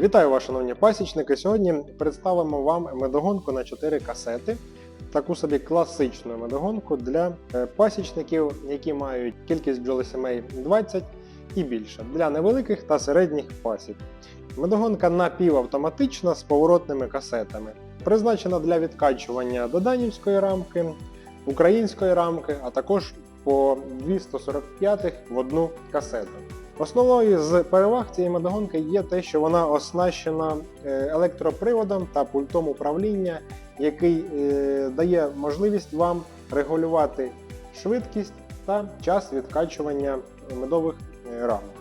Вітаю вас, шановні пасічники! Сьогодні представимо вам медогонку на 4 касети. Таку собі класичну медогонку для е, пасічників, які мають кількість бджолосімей 20 і більше, для невеликих та середніх пасік. Медогонка напівавтоматична з поворотними касетами. Призначена для відкачування доданівської рамки, української рамки, а також по 245 в одну касету. Основною з переваг цієї медогонки є те, що вона оснащена е, електроприводом та пультом управління, який е, дає можливість вам регулювати швидкість та час відкачування медових е, рамок.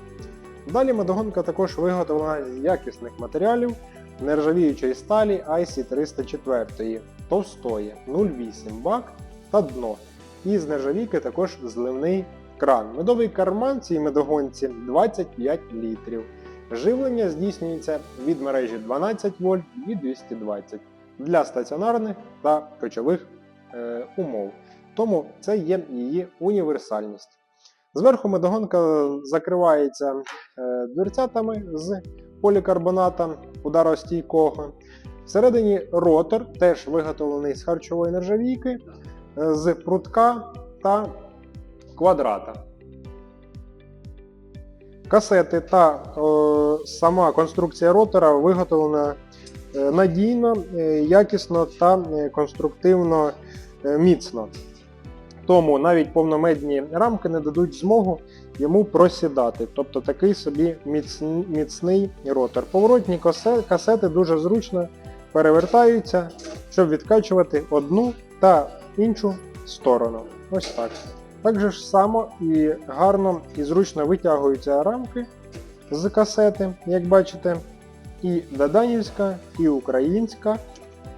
Далі медогонка також виготовлена з якісних матеріалів нержавіючої сталі IC304 товстої 0,8 бак та дно. І з нержавійки також зливний кран. Медовий карман цій медогонці 25 літрів. Живлення здійснюється від мережі 12 вольт і 220 для стаціонарних та кочових е, умов. Тому це є її універсальність. Зверху медогонка закривається е, дверцятами з полікарбоната ударостійкого. Всередині ротор теж виготовлений з харчової нержавійки, е, з прутка та квадрата. Касети та е, сама конструкція ротора виготовлена е, надійно, е, якісно та е, конструктивно міцно. Тому навіть повномедні рамки не дадуть змогу йому просідати. Тобто такий собі міцний ротор. Поворотні касети дуже зручно перевертаються, щоб відкачувати одну та іншу сторону. Ось так. Так же ж само і гарно і зручно витягуються рамки з касети, як бачите, і Даданівська, і українська,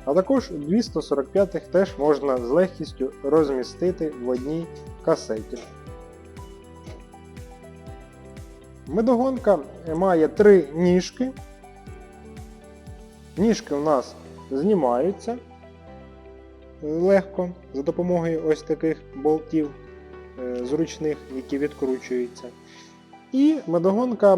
а також 245 теж можна з легкістю розмістити в одній касеті. Медогонка має три ніжки. Ніжки у нас знімаються легко за допомогою ось таких болтів зручних, які відкручуються. І медогонка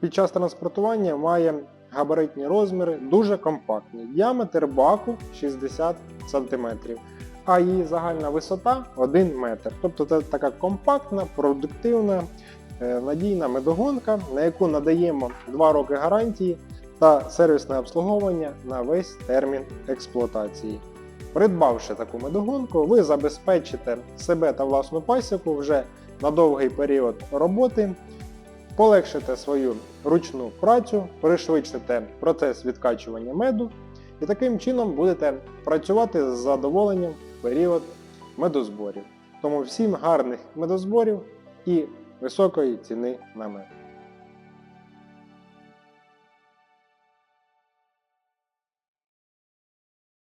під час транспортування має габаритні розміри, дуже компактні. Діаметр баку 60 см, а її загальна висота 1 метр. Тобто це така компактна, продуктивна, е, надійна медогонка, на яку надаємо 2 роки гарантії та сервісне обслуговування на весь термін експлуатації. Придбавши таку медогонку, ви забезпечите себе та власну пасіку вже на довгий період роботи, полегшите свою ручну працю, пришвидшите процес відкачування меду і таким чином будете працювати з задоволенням в період медозборів. Тому всім гарних медозборів і високої ціни на мед.